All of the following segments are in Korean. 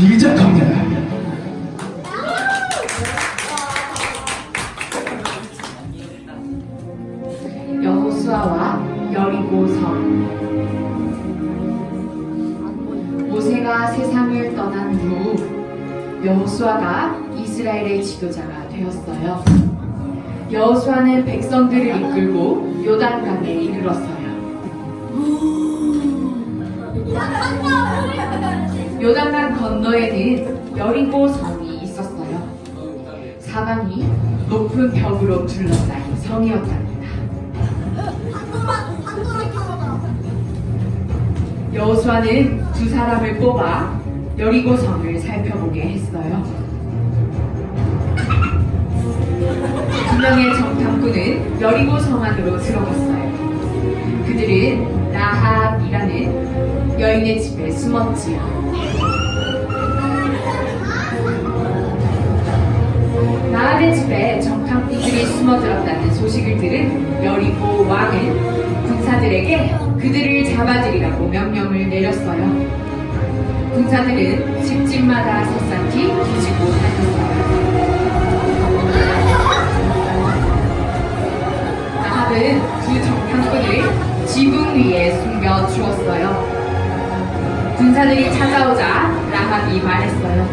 시작합니다. 여호수아와 여리고성 모세가 세상을 떠난 후 여호수아가 이스라엘의 지도자가 되었어요. 여호수아는 백성들을 이끌고 요단강에 이르렀어요. 요단강 건너에 는 여리고 성이 있었어요. 사방이 높은 벽으로 둘러싸인 성이었답니다. 여호수아는 두 사람을 뽑아 여리고 성을 살펴보게 했어요. 두 명의 정탐꾼은 여리고 성 안으로 들어갔어요. 그들은 라합이라는 여인의 집에 숨었지요. 라합의 집에 정탐꾼들이 숨어들었다는 소식을 들은 여리고 왕은 군사들에게 그들을 잡아들이라고 명령을 내렸어요. 군사들은 집집마다 새싹히 뒤지고 다녔어요. 라합은 두 정탐꾼을 지붕 위에 숨겨 주었어요. 군사들이 찾아오자 라합이 말했어요.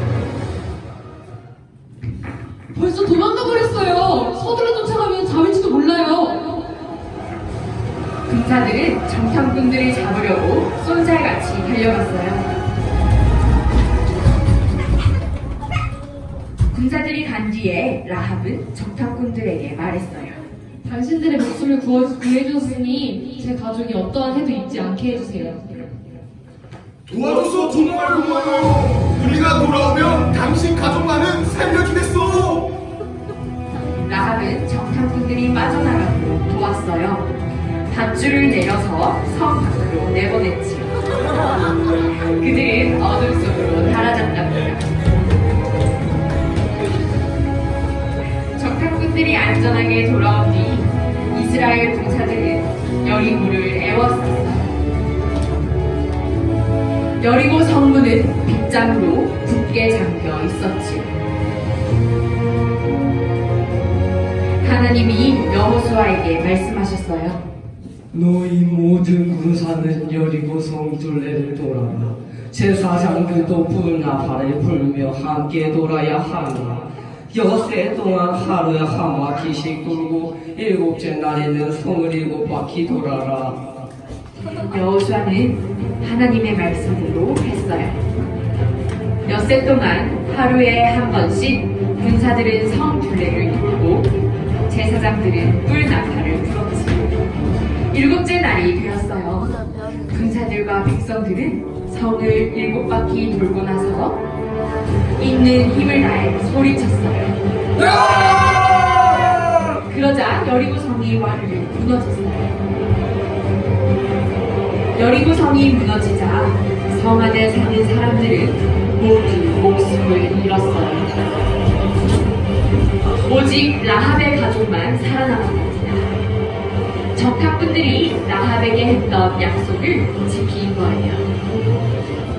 벌써 도망가 버렸어요. 서둘러 쫓아가면 잡을지도 몰라요. 군사들은 정탐꾼들을 잡으려고 쏜살같이 달려갔어요. 군사들이 간 뒤에 라합은 정탐꾼들에게 말했어요. 당신들의 목숨을 구해주셨으니 제 가족이 어떠한 해도 잊지 않게 해주세요. 도와줘서 정말 고마워요. 우리가 돌아오면 당신 가족만은 살려주겠어. 라합은 정탐꾼들이 빠져나가고 도왔어요. 밧줄을 내려서 성 밖으로 내보냈지요. 그들은 어둠 속으로 달아났답니다. 정탐꾼들이 안전하게 돌아온 뒤 이스라엘 군사들은 여리고를 애워쌌어요. 여리고 성문은 빗장으로 굳게 잠겨 있었지요. 하나님이 여호수아에게 말씀하셨어요. 너희 모든 군사는 여리고 성 둘레를 돌아라. 제사장들도 불나팔을 불며 함께 돌아야 하나. 여세 동안 하루에 한 바퀴씩 돌고 일곱째 날에는 성을 일곱 바퀴 돌아라. 여호수아는 하나님의 말씀대로 했어요. 엿새 동안 하루에 한 번씩 군사들은 성 둘레를 돌고 제사장들은 뿔 나팔을 불었지. 일곱째 날이 되었어요. 군사들과 백성들은 성을 일곱 바퀴 돌고 나서 있는 힘을 다해 소리쳤어요. 그러자 여리고 성이 와르르 무너졌어요. 여리고 성이 무너지자 성 안에 사는 사람들은 모두 목숨을 잃었어요. 오직 라합의 가족만 살아남았답니다. 적합분들이 라합에게 했던 약속을 지킨 거예요.